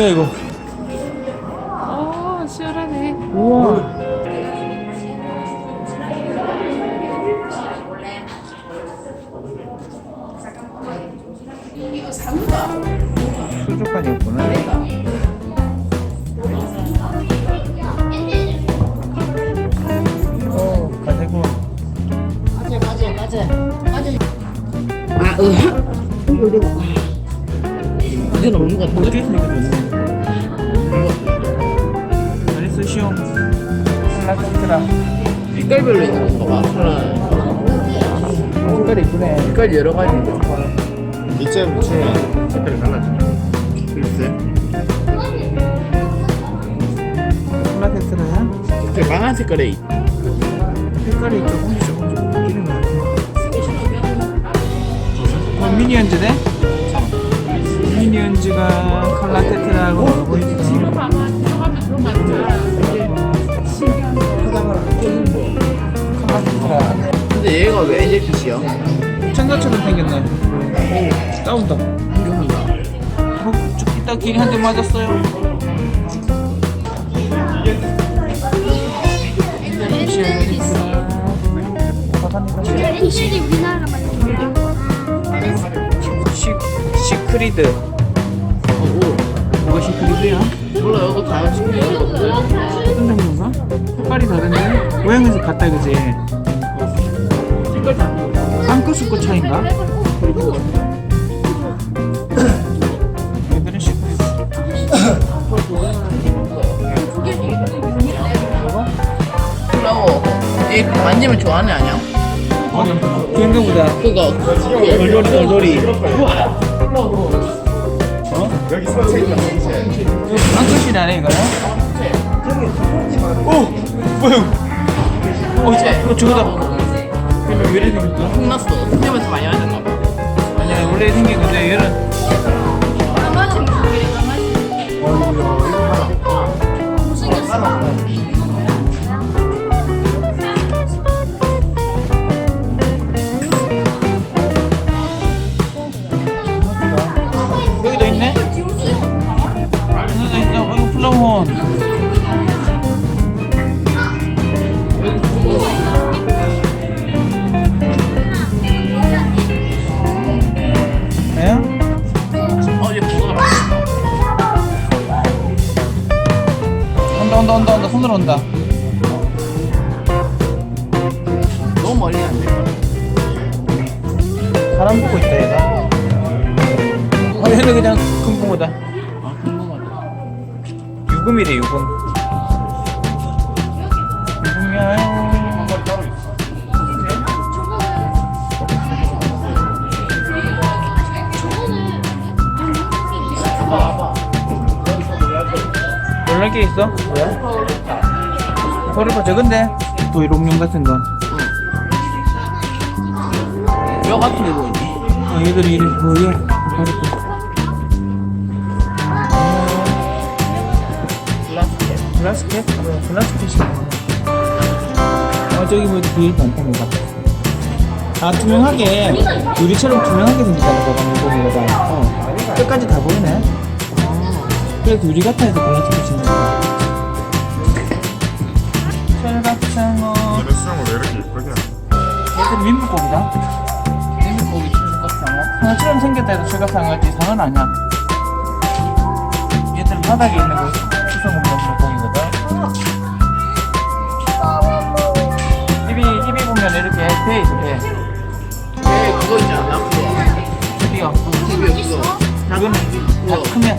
뭐야 이거? 어 시원하네. 우와. 수족관이 없구나. 어, 가지고. 아 으. 이건 없는 것 같은데. 어떻게 생겼어? 시험. 플라스트라. 색깔별로 있는 건가 봐. 색깔이 이쁘네. 색깔 여러 가지 있는 거. 밑에 붙이면 색깔이 달라져. 글쎄. 플라스트라야? 그 강한 색깔에 있- 색깔이 조금씩 조금씩 바뀌는 것 같아. 어, 미니언즈네? 미니언즈가 칼라테트라고 하고 있어. 근데 얘가 왜 엔젤핏이야? 천사처럼 생겼네. 저 이따 길이 한 대 맞았어요. 현실이 우리나라 말이야. 시, 시크리드. 오. 뭐가 시크리드야? 몰라 이거 다 이거 어떤 종류인가? 색깔이 다른데? 모양에서 같다, 그지? 색깔 다. 쌍꺼수꺼 차인가? 얘들은 시크리드. 플라워. 얘 만지면 좋아하는 애 아니야? 어, 비행기보다 그거. 돌돌이 돌돌이. 여기. 쌍꺼시 나네, 이거는? 어, 저, 어, 저거다. 왜 이래 생겼어? 혼났어. 선생님한테 많이 봐. 아니야, 원래 생긴 건데, 얘는. 온다, 온다, 온다. 손으로 온다. 너무 멀리 안 돼. 사람 보고 있다, 얘가. 어, 얘는 그냥 금붕어다. 아, 궁금하다. 유금이래, 유금. 놀랄 게 있어? 왜? 소리 봐, 저건데? 도이롱룡 같은 거. 뼈 같은 게 보이네. 어, 얘들이 이래, 어, 얘. 버렸다. 플라스틱. 플라스켓이구나. 어, 저기 뭐 뒤에 반탄이다. 아, 투명하게, 유리처럼 투명하게 생겼다는 거다, 물고기가. 어. 끝까지 다 보이네. 그래도 유리 같아 해서 플라스켓인 거야. 철갑상어. 얘네 수영을 왜 이렇게 이쁘게 하냐. 얘들 민물고기다. 생물고기 출갑상어. 상어처럼 생겼다 해도 철갑상어지 상어는 아니야. 얘들 바닥에 있는 거 주워 먹는 물고기거든. 입이, 입이 보면 이렇게 배 있어, 배. 얘 그거 있지 않나? 그거. 드디어. TV에 그거. 작은, 그거. 다 크면.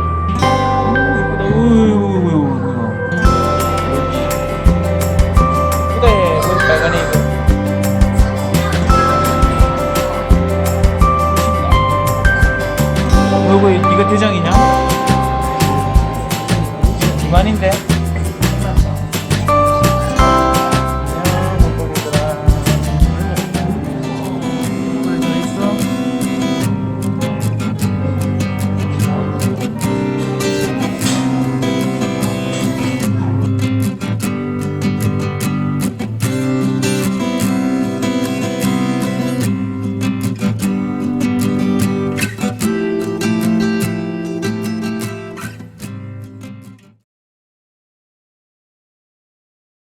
어이구, 이거 대장이냐? 기만인데?